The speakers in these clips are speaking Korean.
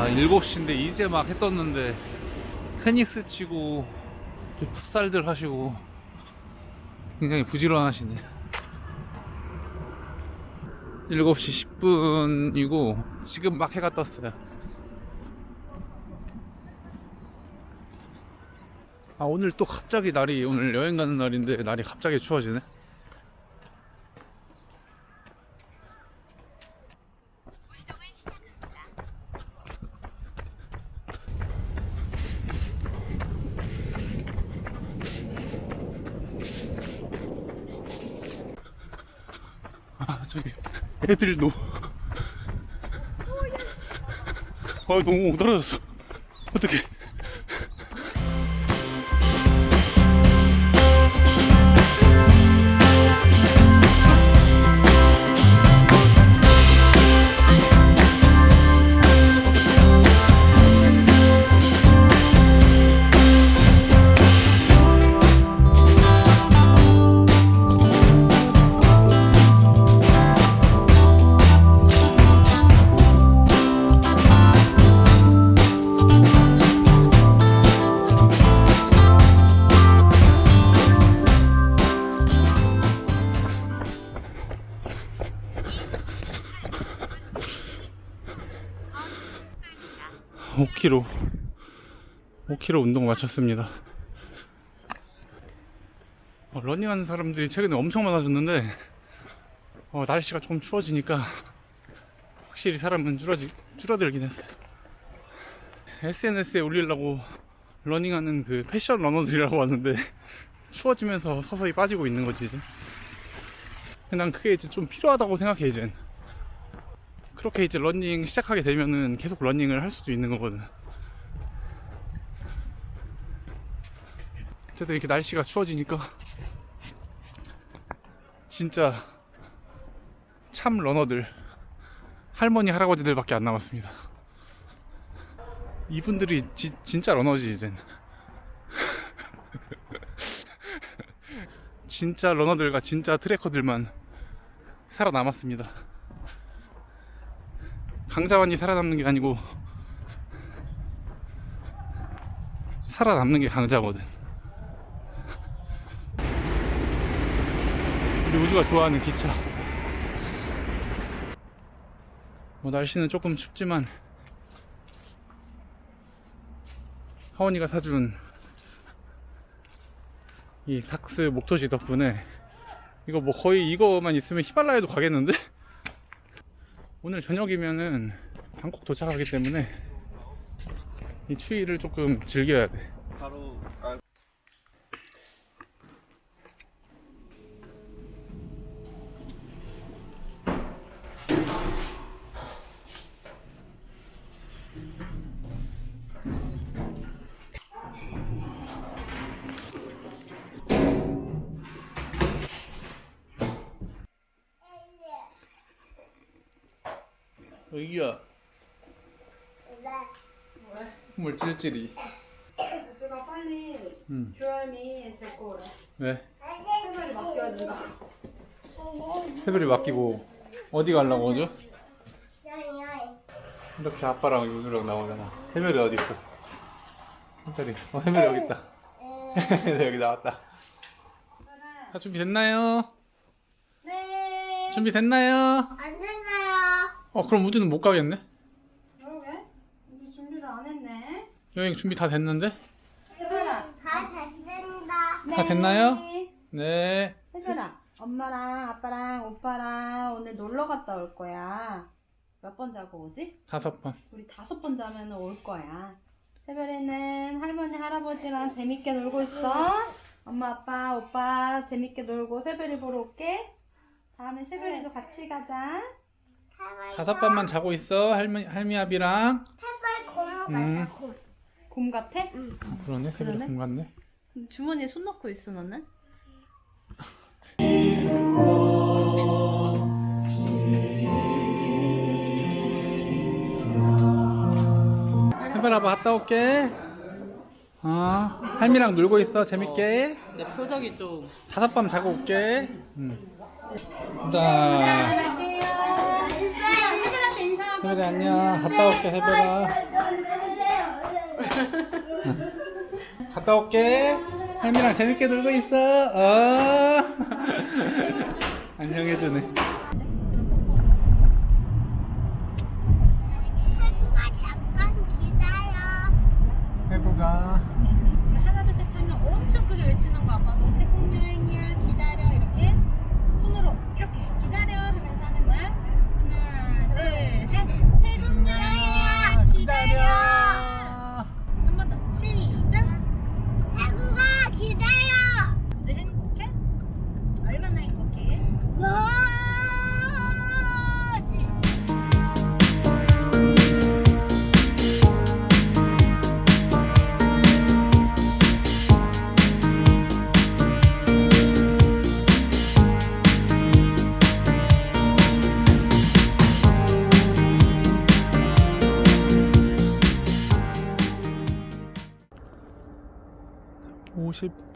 아 7시인데 이제 막해 떴는데 테니스 치고 또 풋살들 하시고 굉장히 부지런하시네. 7시 10분이고 지금 막 해가 떴어요. 아 오늘 또 갑자기 날이 오늘 여행 가는 날인데 날이 갑자기 추워지네 저기 애들도 아 너무 떨어졌어. 어떻게 5km 5km 운동 마쳤습니다. 어, 러닝하는 사람들이 최근에 엄청 많아졌는데 어, 날씨가 좀 추워지니까 확실히 사람은 줄어지, 줄어들긴 했어요. SNS에 올리려고 러닝하는 그 패션 러너들이라고 왔는데, 추워지면서 서서히 빠지고 있는 거지 이제. 난 그게 이제 좀 필요하다고 생각해 이젠. 그렇게 이제 러닝 시작하게 되면은 계속 러닝을 할 수도 있는 거거든. 어쨌든 이렇게 날씨가 추워지니까 진짜 참 러너들 할머니 할아버지들밖에 안 남았습니다. 이분들이 지- 진짜 러너지 이젠. 진짜 러너들과 진짜 트래커들만 살아남았습니다. 강자만이 살아남는 게 아니고 살아남는 게 강자거든. 우리 우주가 좋아하는 기차. 뭐 날씨는 조금 춥지만 하원이가 사준 이 닥스 목토시 덕분에 이거 뭐 거의 이거만 있으면 히말라야도 가겠는데? 오늘 저녁이면은 방콕 도착하기 때문에 이 추위를 조금 즐겨야 돼. 여기야. 물 찔찔이. 우주가 빨리 응. 교환이 데리고 오래. 왜? 생활이 맡겨야 된다. 새별이 맡기고 어디 가려고 오죠? 이렇게 아빠랑 유주랑 나오잖아. 새별이 어디 있어? 새별이. 어 새별이 여기 있다. 네, 여기 나왔다. 다 준비됐나요? 네. 준비됐나요? 안 됐나요? 어 그럼 우주는 못 가겠네. 그러게. 우주 준비를 안 했네. 여행 준비 다 됐는데? 세별아. 다 됐습니다. 다 됐나요? 네. 세별아. 엄마랑 아빠랑 오빠랑 오늘 놀러 갔다 올 거야. 몇 번 자고 오지? 다섯 번. 우리 다섯 번 자면 올 거야. 세별이는 할머니 할아버지랑 재밌게 놀고 있어. 엄마 아빠 오빠 재밌게 놀고 세별이 보러 올게. 다음에 세별이도 같이 가자. 다섯 번만 자고 있어. 할미 할미아비랑. 고무 음. 같아. 곰 같아? 어, 그러네. 새별이 그러네. 공 같네. 주머니에 손 넣고 있어 너는? 해별 아빠 갔다 올게. 어, 할미랑 놀고 있어. 재밌게. 내 표정이 좀 다섯 밤 자고 올게. 응. 자, 해별이 안녕. 갔다 올게 세별아. 갔다 올게. 혜미랑 재밌게 놀고 있어. 어. 안녕해주네.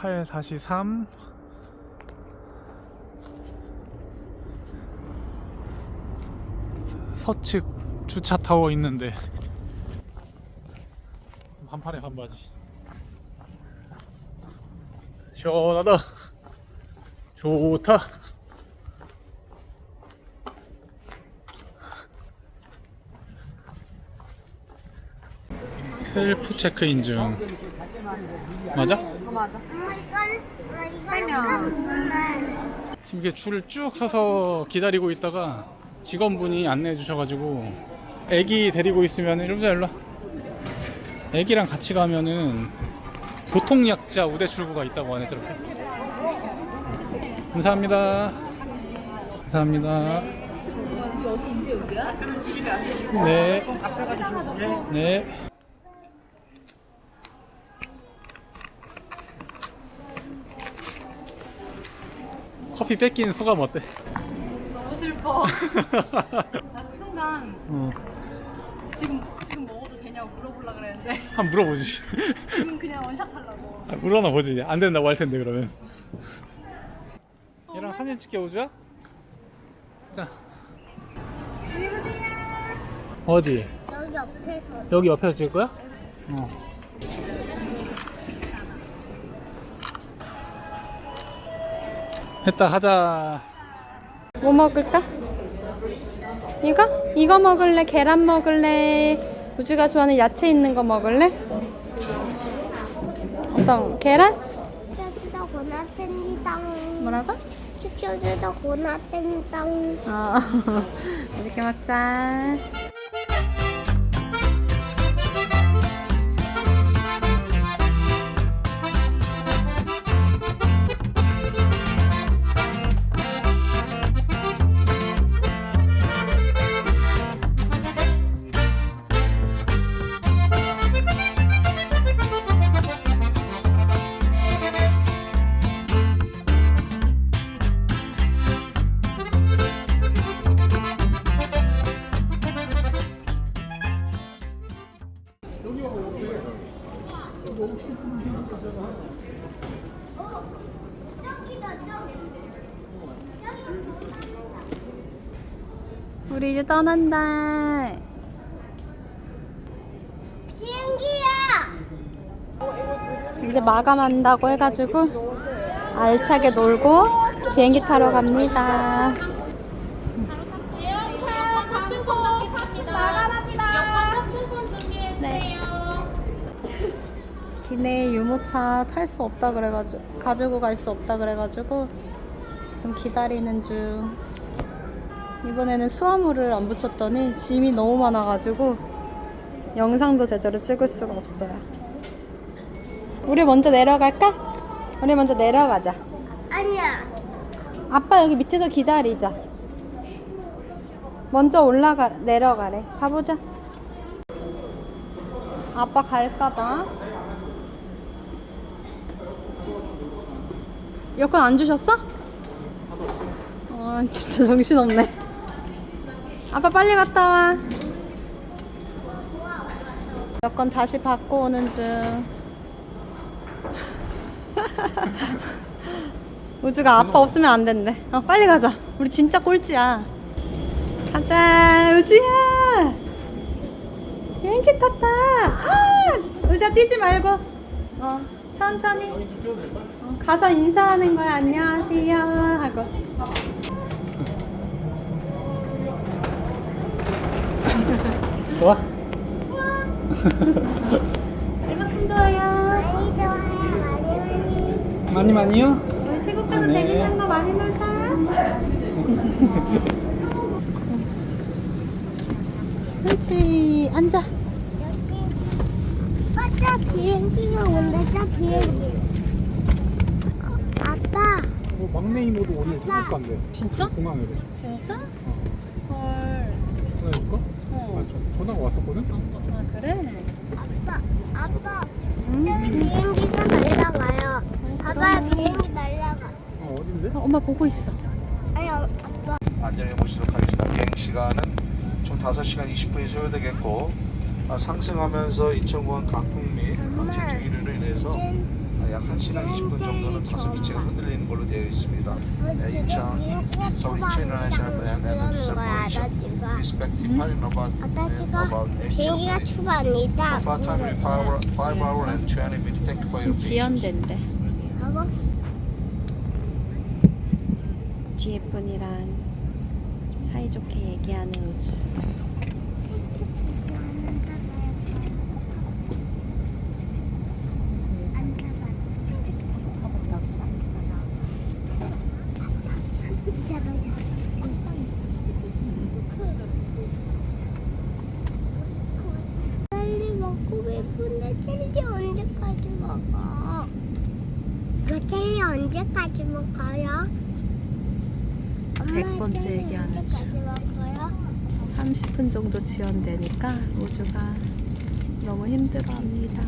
8, 4, 3 서측 주차 타워 있는데. 한판에 반바지 시원하다. 좋다. 셀프 체크인 중. 맞아? 어 맞아 엄마 이건 엄마 이건 설명. 지금 이게 줄을 쭉 서서 기다리고 있다가 직원분이 안내해 주셔가지고 애기 데리고 있으면 일로 와. 애기랑 같이 가면은 교통약자 우대 출구가 있다고 하네 저렇게 감사합니다 감사합니다 네. 네. 커피 뺏긴 소감 어때? 너무 슬퍼 나그 순간 어, 지금 지금 먹어도 되냐고 물어보려 그랬는데 한번 물어보지. 지금 그냥 원샷 하려고 아, 물어나 보지. 안 된다고 할 텐데 그러면. 얘랑 사진 찍게 오자. 자. 어디? 여기 옆에서. 여기 옆에서 찍을 거야? 어. 했다 하자. 뭐 먹을까? 이거? 이거 먹을래? 계란 먹을래? 우주가 좋아하는 야채 있는 거 먹을래? 어떤 계란? 시켜주다 고나텐디당. 뭐라고? 시켜주다 고나텐디당. 어 맛있게 먹자 우리 이제 떠난다 비행기야. 이제 마감한다고 해가지고 알차게 놀고 비행기 타러 갑니다 네. 기내 유모차 탈 수 없다 그래가지고 가지고 갈 수 없다 그래가지고 지금 기다리는 중 이번에는 수화물을 안 붙였더니 짐이 너무 많아가지고 영상도 제대로 찍을 수가 없어요. 우리 먼저 내려갈까? 우리 먼저 내려가자. 아니야. 아빠 여기 밑에서 기다리자. 먼저 올라가 내려가래. 가보자. 아빠 갈까봐. 여권 안 주셨어? 어 진짜 정신없네 아빠 빨리 갔다 와 여권 다시 받고 오는 중 우주가 아빠 없으면 안 된대. 어, 빨리 가자. 우리 진짜 꼴찌야. 가자, 우주야. 비행기 탔다. 아! 의자 뛰지 말고. 어, 천천히. 어, 가서 인사하는 거야. 안녕하세요. 하고. 좋아? 얼마큼 좋아요? 많이 좋아요. 많이 많이. 많이 많이요? 우리 태국 가서 네. 재밌는 거 많이 놀자. 그렇지. 앉아. 여기. 어, 저 비행기가 온다. 저 비행기. 어, 아빠. 어, 막내 이모도 오늘 태국 간대. 진짜? 공항으로. 진짜? 어. 헐. 전화해볼까? 어. 아, 저- 전화가 왔었거든? 아, 그래? 아빠. 아빠. 응? 저 비행기가 날아가요. 봐봐 비행기 날아가. 어, 어딘데? 어, 엄마 보고 있어. 아니 어, 아빠. 안전히 모시도록 하겠습니다. 비행 시간은 총 5시간 20분이 소요되겠고 아, 상승하면서 인천공항 강풍 및. 직진 기류로 인해서 아, 약 1시간 20분 정도는 다소 기체가 흔들리는 걸로 되어 있습니다. 네, 인천, 서울 인천 인터내셔널 and and separation respect departing about 아따지가 about eight 비행기가 minutes. 출발합니다. So far time is 5 hour, 5 hour and 20 minutes. Thank you for 좀 your patience. 지연된대. 하고 뒤에 분이랑 사이좋게 얘기하는 우주. 젤리 먹고 싶은데 젤리 언제까지 먹어? 이거 젤리 언제까지 먹어요? 엄마, 백 번째 젤리 얘기하는 언제까지 먹어요? 30분 정도 지연되니까 우주가 너무 힘들어합니다.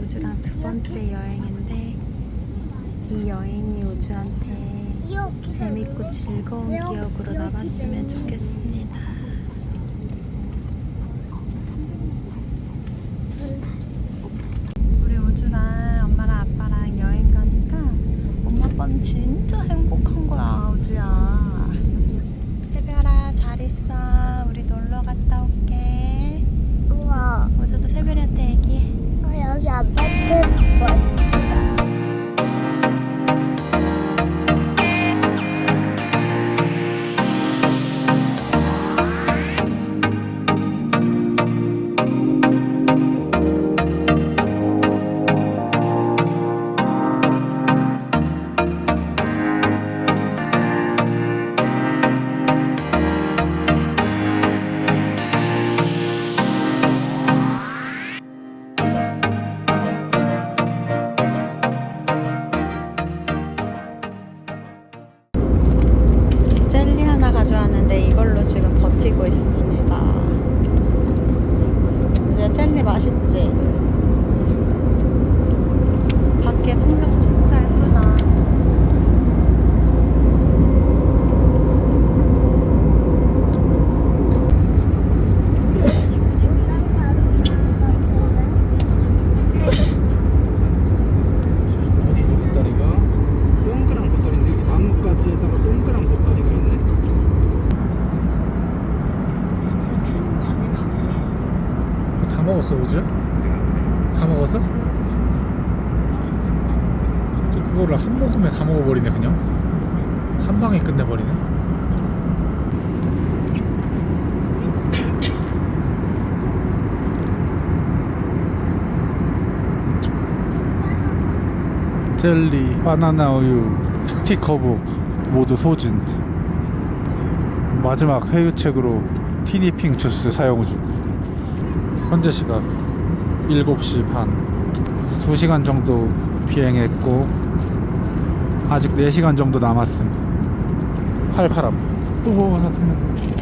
우주랑 두 번째 여행인데 이 여행이 우주한테 재밌고 즐거운 기억으로 남았으면 좋겠습니다. 하나 가져왔는데 이걸로 지금 버티고 있습니다. 이제 젤리 맛있지? 밖에 풍경 진짜 예쁘다. 어디 보따리가? 동그란 보따리인데 여기 나뭇가지에다가 동그란 보따리가 있네. 다 먹었어 우주? 다 먹었어? 저 그거를 한 모금에 다 먹어버리네 그냥 한 방에 끝내버리네 젤리, 바나나 우유, 스티커북 모두 소진. 마지막 회유책으로 티니핑 주스 사용 중. 현재 시각 7시 반. 2시간 정도 비행했고 아직 4시간 정도 남았음. 팔팔함. 정말. 여기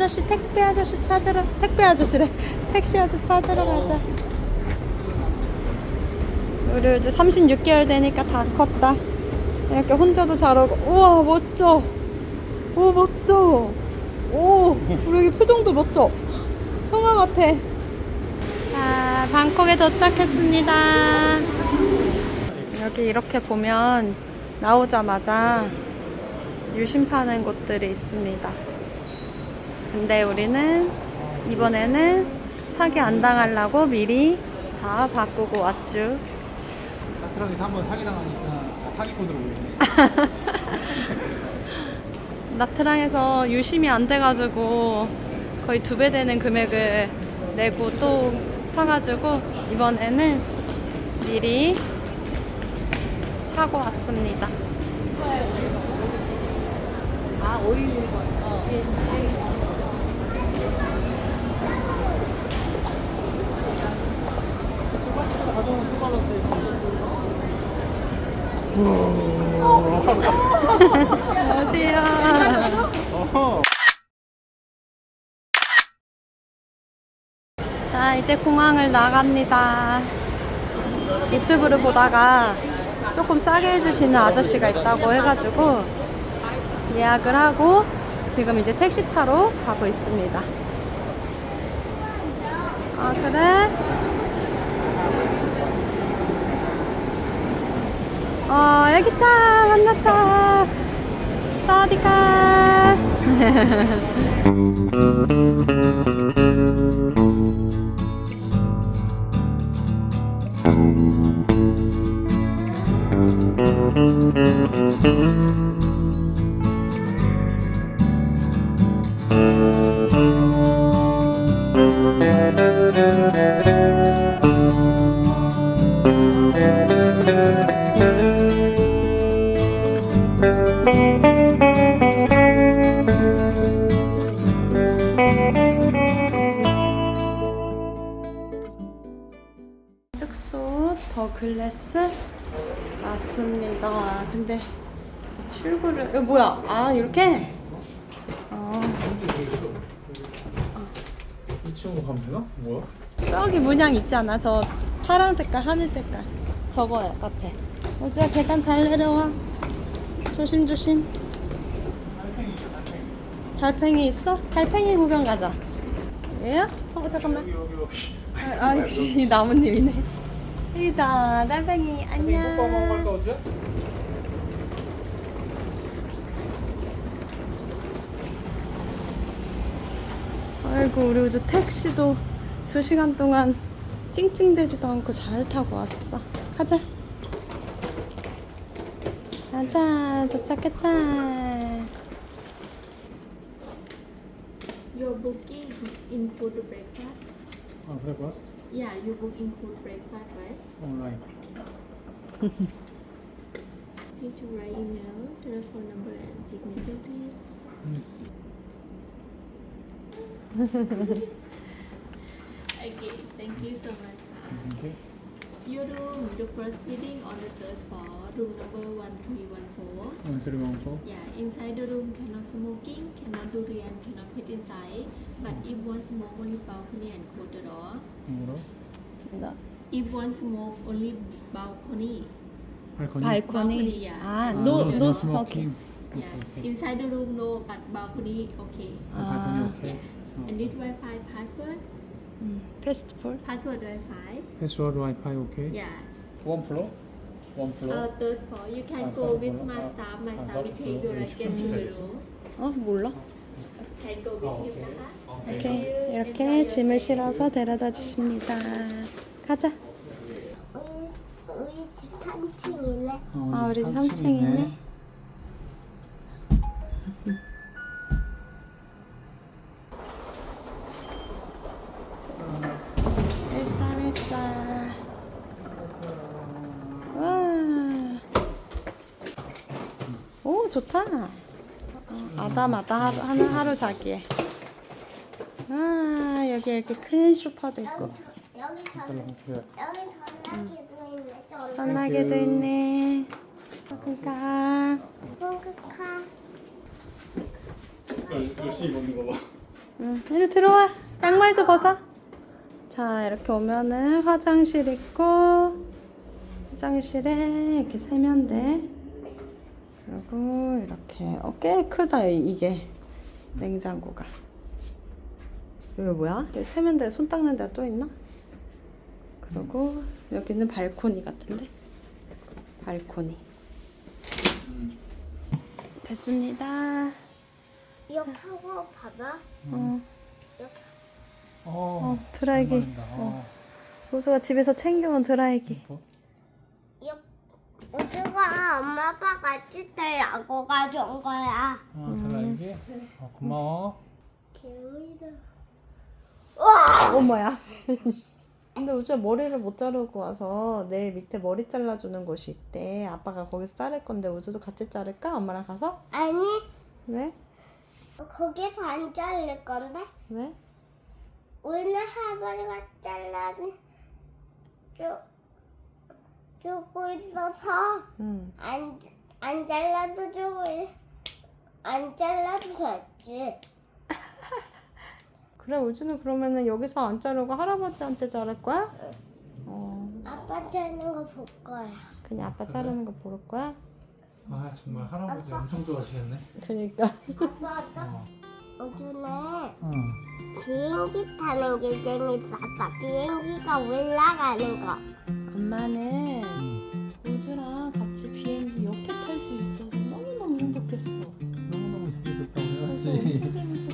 아저씨 택배 아저씨 찾으러 택배 아저씨래 택시 아저씨 찾으러 가자. 우리 이제 36개월 되니까 다 컸다. 이렇게 혼자도 잘하고 우와 멋져. 오 멋져. 오 우리 여기 표정도 멋져. 형아 같아. 자 방콕에 도착했습니다. 여기 이렇게 보면 나오자마자 유심 파는 곳들이 있습니다. 근데 우리는 이번에는 사기 안 당하려고 미리 다 바꾸고 왔죠. 나트랑에서 한번 사기 당하니까 사기꾼으로 보이네. 나트랑에서 유심이 안 돼가지고 거의 두 배 되는 금액을 내고 또 사가지고 이번에는 미리 사고 왔습니다. 아 오일 안녕하세요. 자, 이제 공항을 나갑니다. 유튜브를 보다가 조금 싸게 해주시는 아저씨가 있다고 해가지고 예약을 하고 지금 이제 택시 타러 가고 있습니다. 아, 그래? 어, 애기타 만났다. 사와디카. 더 글래스 왔습니다. 근데 출구를 어, 뭐야? 아 이렇게? 어, 이 친구 가면 되나? 뭐야? 저기 문양 있잖아. 저 파란 색깔, 하늘 색깔. 저거 같아. 우주야 계단 잘 내려와. 조심 조심. 달팽이 있어? 달팽이 구경 가자. 얘야? 어 잠깐만. 여기 여기 여기. 아, 아 역시 나무님이네. 여기다 달팽이 안녕. 아이고 우리 우주 택시도 두 시간 동안 찡찡대지도 않고 잘 타고 왔어. 가자. 가자 도착했다. Your booking include the breakfast? 아 그래 봤어? Yeah, you book include breakfast, right? All right. Need to write email, telephone number, and signature, please. Yes. okay, thank you so much. Thank you. Your room, the first building on the third floor, room number 1314. One three one four. Yeah, inside the room cannot smoking, cannot do durian, cannot fit inside. But if one smoke, only balcony and close the door. 뭐라? If one smoke, only balcony. 발코니. 발코니. 발코니야. 아, 아, no no no smoking. smoking. Yeah, inside the room no, but balcony okay. 아, 발코니 아. 오케이. Yeah. And this Wi-Fi password, 음, 페스티벌. password Wi-Fi. 패스워드 와이파이 오케이. Yeah. 원 플로? 원 플로. Uh, third floor. You can Ah, go third with floor. my Ah, staff. My ah, staff third will take floor. you right get to the room. 어 몰라? Can go with him,นะคะ. 이렇게. 이렇게 짐을. 실어서 데려다 주십니다. 가자. 우리 우리 집 3층이네. 아 우리 3층이네. 일삼일사. 와. 오 좋다. 어, 아담하다 하루, 하루, 하루 자기에. 아 여기 이렇게 큰 소파도 있고 여기 전 여기 전 전화기도 있네. 전화. 전화기도 있네. 그러니까 콩크카. 열심히 먹는 거 봐. 응, 이리 들어와. 양말도 벗어. 자, 이렇게 오면은 화장실 있고, 화장실에 이렇게 세면대. 그리고 이렇게, 어, 꽤 크다, 이게. 냉장고가. 여기 뭐야? 여기 세면대에 손 닦는 데가 또 있나? 그리고 여기는 발코니 같은데? 발코니. 됐습니다. 이렇게 하고 봐봐. 어, 이렇게. 어, 드라이기. 어. 우수가 집에서 챙겨온 드라이기. 이렇게. 우주가 엄마 아빠 같이 달라고 가져온 거야. 아, 드라이기? 어, 고마워. 개울이다. 어머야. 근데 우주야 머리를 못 자르고 와서 내일 밑에 머리 잘라주는 곳이 있대. 아빠가 거기서 자를 건데 우주도 같이 자를까? 엄마랑 가서? 아니 왜? 거기서 안 자를 건데 왜? 오늘 할머니가 잘라준 주 주고 있어서 응. 안, 안 잘라도 주고 있- 안 잘라도 됐지. 그래 우주는 그러면은 여기서 안 자르고 할아버지한테 자를 거야? 어. 아빠 자르는 거 볼 거야. 그냥 아빠 자르는 거 보를 거야? 아, 정말 할아버지 엄청 좋아하시겠네. 그니까. 아빠 아까 요즘에 응. 비행기 타는 게 재밌었어. 비행기가 올라가는 거. 엄마는 우주랑 같이 비행기 옆에 탈 수 있어서 너무너무 행복했어. 너무너무 재밌었다고 그래서 엄청 재밌었어